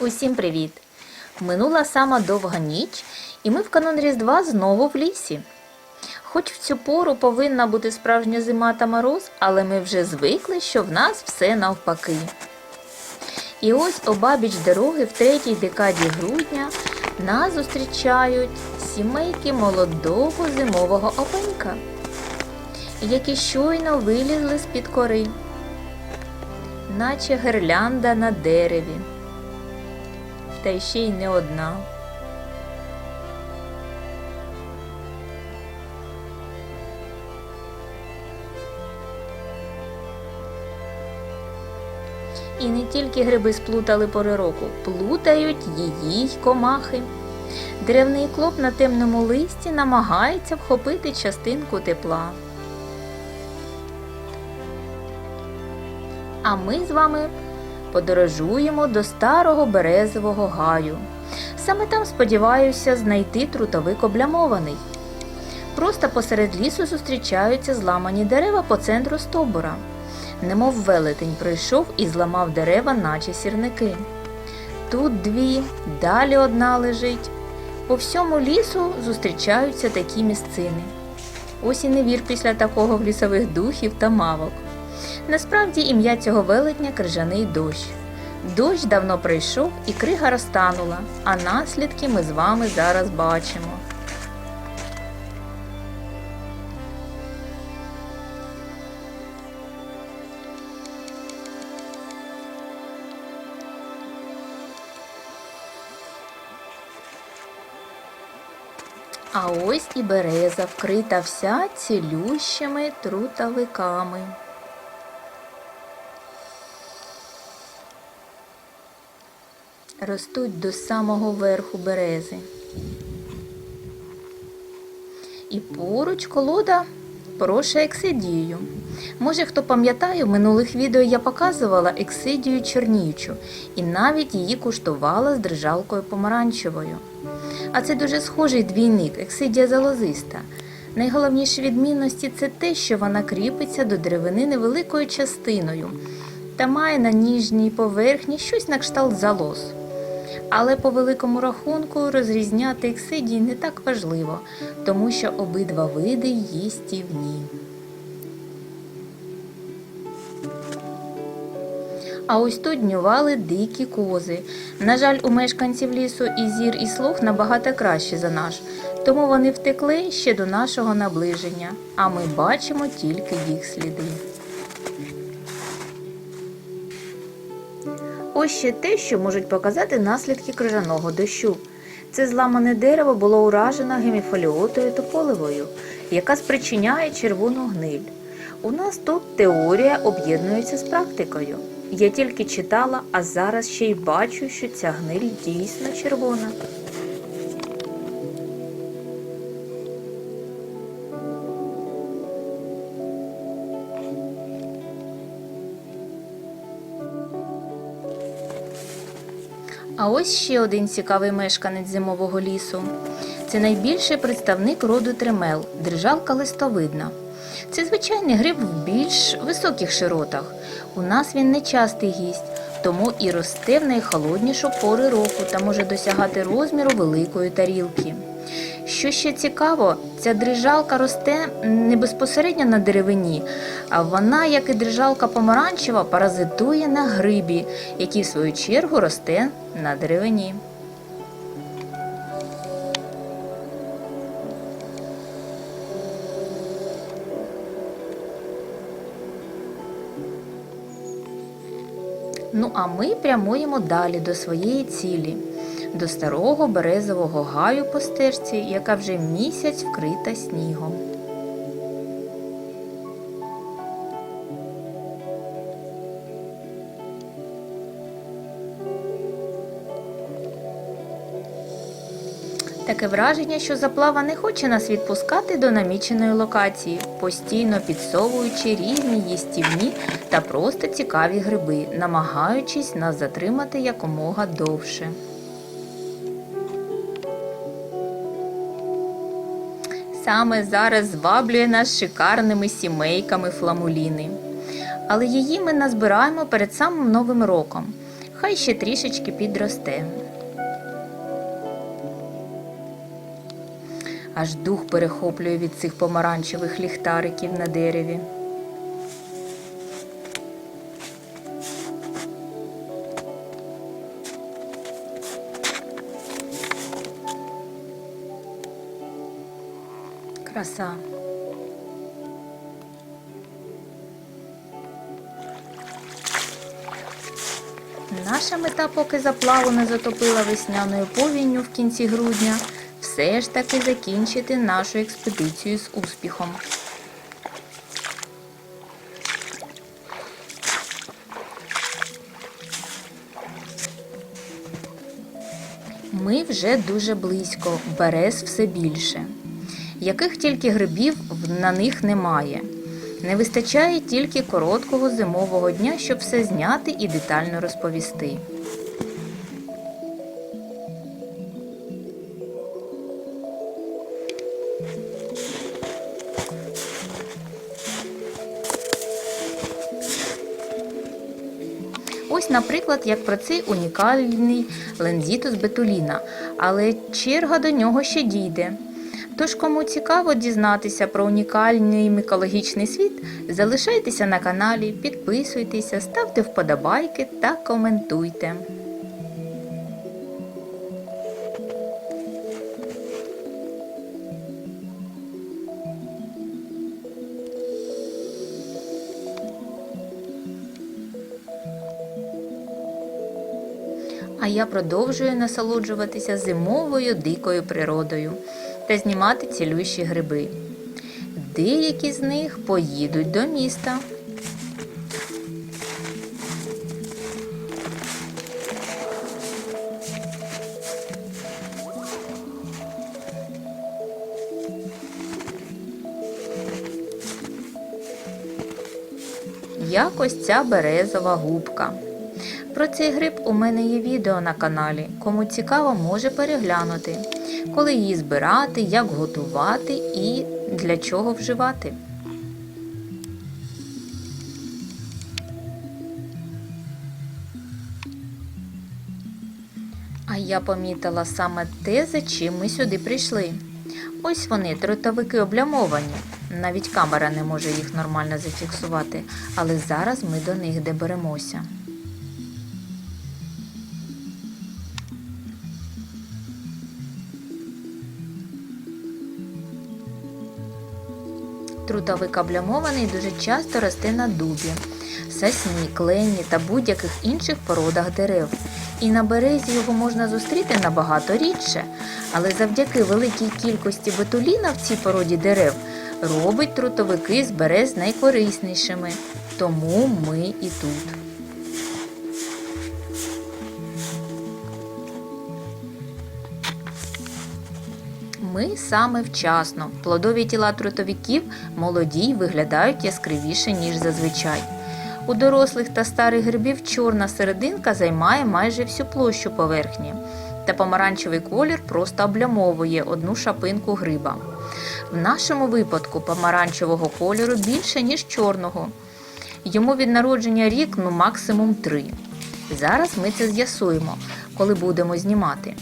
Усім привіт! Минула сама довга ніч, і ми в канун Різдва знову в лісі. Хоч в цю пору повинна бути справжня зима та мороз, але ми вже звикли, що в нас все навпаки. І ось обабіч дороги в третій декаді грудня нас зустрічають сімейки молодого зимового опенька, які щойно вилізли з-під кори, наче гирлянда на дереві та ще й не одна. І не тільки гриби сплутали пори року, плутають її й комахи. Деревний клоп на темному листі намагається вхопити частинку тепла. А ми з вами подорожуємо до старого березового гаю. Саме там сподіваюся знайти трутовик облямований. Просто посеред лісу зустрічаються зламані дерева по центру стовбура. Немов велетень прийшов і зламав дерева, наче сірники. Тут дві, далі одна лежить. По всьому лісу зустрічаються такі місцини. Ось і не вір після такого в лісових духів та мавок. Насправді ім'я цього велетня крижаний дощ. Дощ давно прийшов і крига розтанула, а наслідки ми з вами зараз бачимо. А ось і береза вкрита вся цілющими трутовиками. Ростуть до самого верху берези. І поруч колода проша ексидію. Може, хто пам'ятає, в минулих відео я показувала ексидію чорнічу і навіть її куштувала з дрижалкою помаранчевою. А це дуже схожий двійник, ексидія залозиста. Найголовніші відмінності це те, що вона кріпиться до деревини невеликою частиною та має на ніжній поверхні щось на кшталт залоз. Але по великому рахунку розрізняти ексидії не так важливо, тому що обидва види їстівні. А ось тут днювали дикі кози. На жаль, у мешканців лісу і зір, і слух набагато краще за наш, тому вони втекли ще до нашого наближення, а ми бачимо тільки їх сліди. Ось ще те, що можуть показати наслідки крижаного дощу. Це зламане дерево було уражено геміфоліотою тополевою, яка спричиняє червону гниль. У нас тут теорія об'єднується з практикою. Я тільки читала, а зараз ще й бачу, що ця гниль дійсно червона. Ось ще один цікавий мешканець зимового лісу. Це найбільший представник роду тремел, державка листовидна. Це звичайний гриб в більш високих широтах. У нас він не частий гість, тому і росте в найхолоднішу пори року та може досягати розміру великої тарілки. Що ще цікаво, ця дрижалка росте не безпосередньо на деревині, а вона, як і дрижалка помаранчева, паразитує на грибі, який в свою чергу росте на деревині. Ну а ми прямуємо далі до своєї цілі, до старого березового гаю по стежці, яка вже місяць вкрита снігом. Таке враження, що заплава не хоче нас відпускати до наміченої локації, постійно підсовуючи різні їстівні та просто цікаві гриби, намагаючись нас затримати якомога довше. Саме зараз зваблює нас шикарними сімейками фламуліни. Але її ми назбираємо перед самим Новим роком. Хай ще трішечки підросте. Аж дух перехоплює від цих помаранчевих ліхтариків на дереві. Краса. Наша мета, поки заплаву не затопила весняною повінню в кінці грудня, все ж таки закінчити нашу експедицію з успіхом. Ми вже дуже близько, берез все більше. Яких тільки грибів на них немає. Не вистачає тільки короткого зимового дня, щоб все зняти і детально розповісти. Ось, наприклад, як про цей унікальний лензітус бетуліна, але черга до нього ще дійде. Тож, кому цікаво дізнатися про унікальний мікологічний світ, залишайтеся на каналі, підписуйтеся, ставте вподобайки та коментуйте. А я продовжую насолоджуватися зимовою дикою природою та знімати цілющі гриби. Деякі з них поїдуть до міста. Якось ця березова губка. Про цей гриб у мене є відео на каналі. Кому цікаво, може переглянути, коли її збирати, як готувати і для чого вживати. А я помітила саме те, за чим ми сюди прийшли. Ось вони, тротовики облямовані. Навіть камера не може їх нормально зафіксувати, але зараз ми до них доберемося. Трутовик облямований дуже часто росте на дубі, сосні, клені та будь-яких інших породах дерев. І на березі його можна зустріти набагато рідше, але завдяки великій кількості бетуліна в цій породі дерев робить трутовики з берез найкориснішими. Тому ми і тут. Ми саме вчасно. Плодові тіла трутовиків молоді й виглядають яскравіше, ніж зазвичай. У дорослих та старих грибів чорна серединка займає майже всю площу поверхні, та помаранчевий колір просто облямовує одну шапинку гриба. В нашому випадку помаранчевого кольору більше, ніж чорного. Йому від народження рік ну максимум три. Зараз ми це з'ясуємо, коли будемо знімати.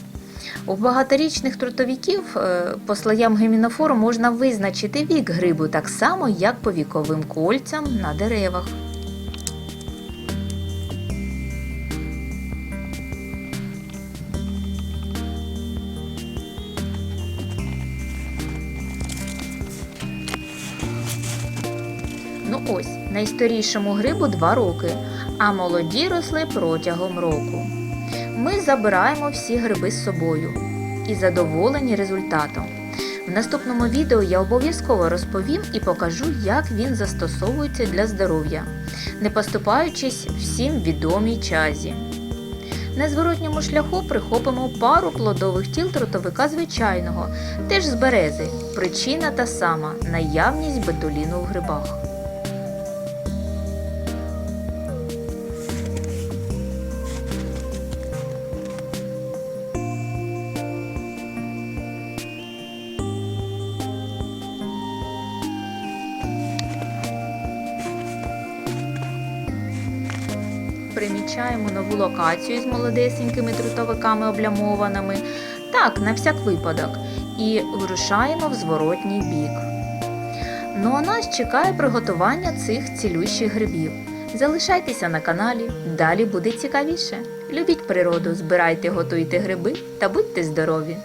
У багаторічних трутовиків е, по слоям гемінофору можна визначити вік грибу так само, як по віковим кольцям на деревах. Ну ось, найстарішому грибу 2 роки, а молоді росли протягом року. Ми забираємо всі гриби з собою і задоволені результатом. В наступному відео я обов'язково розповім і покажу, як він застосовується для здоров'я, не поступаючись всім відомій чазі. На зворотньому шляху прихопимо пару плодових тіл трутовика звичайного, теж з берези. Причина та сама наявність бетуліну в грибах. Визначаємо нову локацію з молодесенькими трутовиками облямованими. Так, на всяк випадок. І вирушаємо в зворотній бік. Ну а нас чекає приготування цих цілющих грибів. Залишайтеся на каналі, далі буде цікавіше. Любіть природу, збирайте, готуйте гриби та будьте здорові!